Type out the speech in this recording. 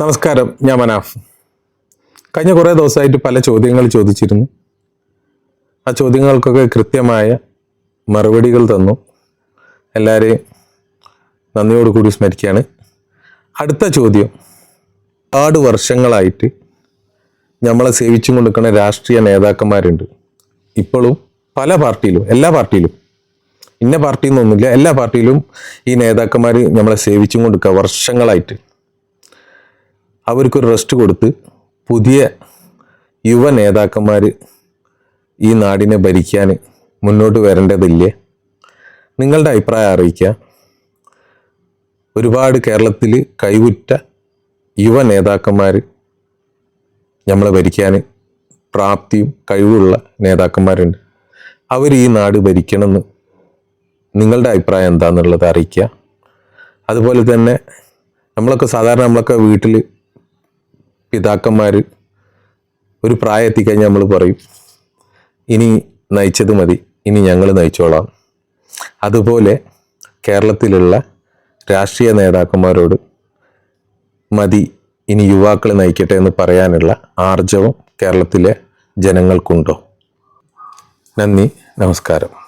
നമസ്കാരം ഞാൻ മനാഫ് കഴിഞ്ഞ കുറേ ദിവസമായിട്ട് പല ചോദ്യങ്ങൾ ചോദിച്ചിരുന്നു. ആ ചോദ്യങ്ങൾക്കൊക്കെ കൃത്യമായ മറുപടികൾ തന്നു. എല്ലാവരെയും നന്ദിയോടുകൂടി സ്മരിക്കുകയാണ്. അടുത്ത ചോദ്യം ഒരുപാട് വർഷങ്ങളായിട്ട് നമ്മളെ സേവിച്ചും കൊടുക്കുന്ന രാഷ്ട്രീയ നേതാക്കന്മാരുണ്ട്. ഇപ്പോഴും പല പാർട്ടിയിലും എല്ലാ പാർട്ടിയിലും ഇന്ന പാർട്ടിയിൽ നിന്നൊന്നുമില്ല എല്ലാ പാർട്ടിയിലും ഈ നേതാക്കന്മാർ നമ്മളെ സേവിച്ചും കൊടുക്കുക വർഷങ്ങളായിട്ട്. അവർക്കൊരു റെസ്റ്റ് കൊടുത്ത് പുതിയ യുവ നേതാക്കന്മാർ ഈ നാടിനെ ഭരിക്കാൻ മുന്നോട്ട് വരേണ്ടതില്ലേ? നിങ്ങളുടെ അഭിപ്രായം അറിയിക്കുക. ഒരുപാട് കേരളത്തിൽ കൈവുറ്റ യുവ നേതാക്കന്മാർ നമ്മളെ ഭരിക്കാൻ പ്രാപ്തിയും കഴിവുള്ള നേതാക്കന്മാരുണ്ട്. അവർ ഈ നാട് ഭരിക്കണമെന്ന് നിങ്ങളുടെ അഭിപ്രായം എന്താണെന്നുള്ളത് അറിയിക്കുക. അതുപോലെ തന്നെ നമ്മളൊക്കെ സാധാരണ നമ്മളൊക്കെ വീട്ടിൽ പിതാക്കന്മാർ ഒരു പ്രായം എത്തിക്കഴിഞ്ഞാൽ നമ്മൾ പറയും ഇനി നയിച്ചത് മതി ഇനി ഞങ്ങൾ നയിച്ചോളാം. അതുപോലെ കേരളത്തിലുള്ള രാഷ്ട്രീയ നേതാക്കന്മാരോട് മതി ഇനി യുവാക്കൾ നയിക്കട്ടെ എന്ന് പറയാനുള്ള ആർജവം കേരളത്തിലെ ജനങ്ങൾക്കുണ്ടോ? നന്ദി നമസ്കാരം.